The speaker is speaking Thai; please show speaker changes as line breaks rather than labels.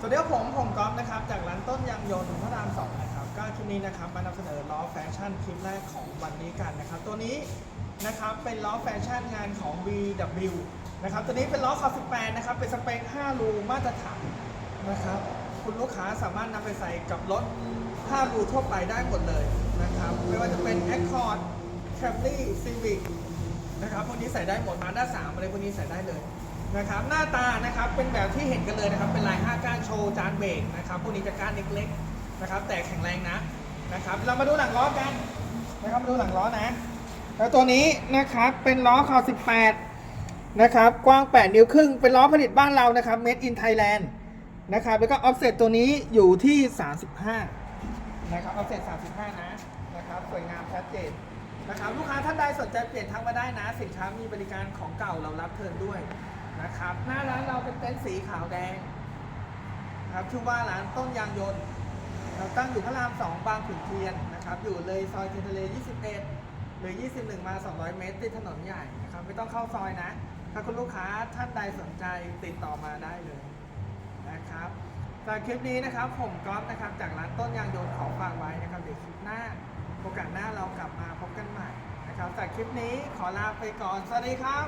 สวัสดีครับผมผมก๊อฟนะครับ จากร้านต้นยางยนต์พระรามสองนะครับ ก็คลิปนี้นะครับมานำเสนอล้อแฟชั่นคลิปแรกของวันนี้กันนะครับ ตัวนี้นะครับเป็นล้อแฟชั่นงานของ VW นะครับ ตัวนี้เป็นล้อขอบ18นะครับ เป็นสเปค 5 รูมาตรฐานนะครับ คุณลูกค้าสามารถนำไปใส่กับรถ 5 รูทั่วไปได้หมดเลยนะครับ ไม่ว่าจะเป็น Accord Camry Civic นะครับ พวกนี้ใส่ได้หมดมาด้าสามอะไรพวกนี้ใส่ได้เลย นะครับหน้าตานะครับเป็นแบบที่เห็นกันเลยนะครับเป็นลาย5ก้านโชว์จานเบรกนะครับพวกนี้จะก้านเล็กๆนะครับแต่แข็งแรงนะนะครับเรามาดูหลังล้อกันนะครับมาดูหลังล้อนะแล้วตัวนี้นะครับเป็นล้อคอ18นะครับกว้าง 8 นิ้วครึ่งเป็นล้อผลิตบ้านเรานะครับ made in Thailand นะครับแล้วก็ offset ตัวนี้อยู่ที่ 35นะครับเอาเสร็จ35 นะนะครับสวยงามชัดเจนนะครับลูกค้าท่านใดสนใจเปลี่ยนทักมาได้นะ สินค้ามีบริการของเก่าเรารับเทิร์นด้วย นะครับ หน้าร้านเราเป็นเต็นท์สีขาวแดงนะครับชื่อว่าร้านต้นยางยนต์ เราตั้งอยู่พระราม2บางขุนเทียนนะครับ อยู่เลยซอยเทียนทะเล 21 หรือ 21 มา 200 เมตรติดถนนใหญ่นะครับ ไม่ต้องเข้าซอยนะ ถ้าคุณลูกค้าท่านใดสนใจติดต่อมาได้เลยนะครับจากคลิปนี้นะครับ ผมก๊อฟนะครับ จากร้านต้นยางยนต์ขอฝากไว้นะครับเดี๋ยวคลิปหน้าโอกาสหน้าเรากลับมาพบกันใหม่นะครับจากคลิปนี้ขอลาไปก่อน สวัสดีครับ